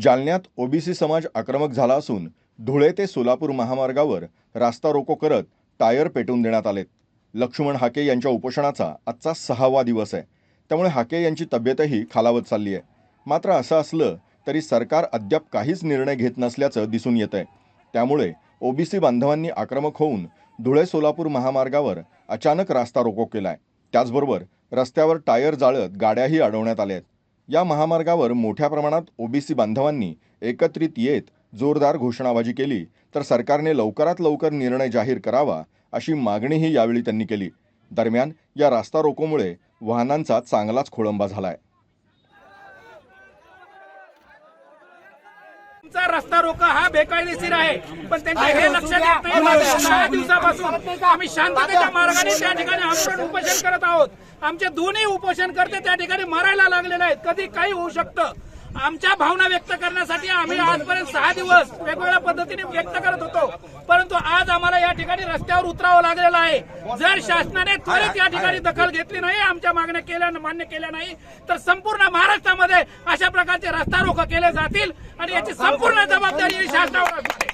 जालन्यात ओबीसी समाज आक्रमक झाला असून धुळे ते सोलापूर महामार्गावर रास्ता रोको करत टायर पेटवून देण्यात आलेत. लक्ष्मण हाके यांच्या उपोषणाचा आजचा सहावा दिवस आहे. त्यामुळे हाके यांची तब्येतही खालावत चालली आहे. मात्र असं असलं तरी सरकार अद्याप काहीच निर्णय घेत नसल्याचं दिसून येत आहे. त्यामुळे ओबीसी बांधवांनी आक्रमक होऊन धुळे सोलापूर महामार्गावर अचानक रास्ता रोको केला आहे त्याचबरोबर रस्त्यावर टायर जाळत गाड्याही अडवण्यात आल्या आहेत. या महामार्गावर मोठ्या प्रमाणात ओबीसी बांधवांनी एकत्रित येत जोरदार घोषणाबाजी केली तर सरकारने लवकरात लवकर निर्णय जाहीर करावा अशी मागणीही यावेळी त्यांनी केली. दरम्यान या रास्ता रोकोमुळे वाहनांचा चांगलाच खोळंबा झालाय. आहे रस्ता रोका हा बेकायदेशीर आहे. पण त्यांच्या हे लक्षात येत नाही सहा दिवसापासून आम्ही शांततेच्या मार्गाने त्या ठिकाणी आंदोलन उपोषण करत आहोत. आमचे दोन्ही उपोषण करते त्या ठिकाणी मरायला लागलेले आहेत. कधी काही होऊ शकतं. आमच्या भावना व्यक्त करण्यासाठी आम्ही आजपर्यंत सहा दिवस वेगवेगळ्या पद्धतीने व्यक्त करत होतो. परंतु आज आम्हाला या ठिकाणी रस्त्यावर उतरावं लागलेलं आहे. जर शासनाने त्वरित या ठिकाणी दखल घेतली नाही आमच्या मागण्या केल्या मान्य केल्या नाही तर संपूर्ण महाराष्ट्रामध्ये अशा प्रकारचे रस्ता रोको केले जातील आणि याची संपूर्ण जबाबदारी शासनावर असणार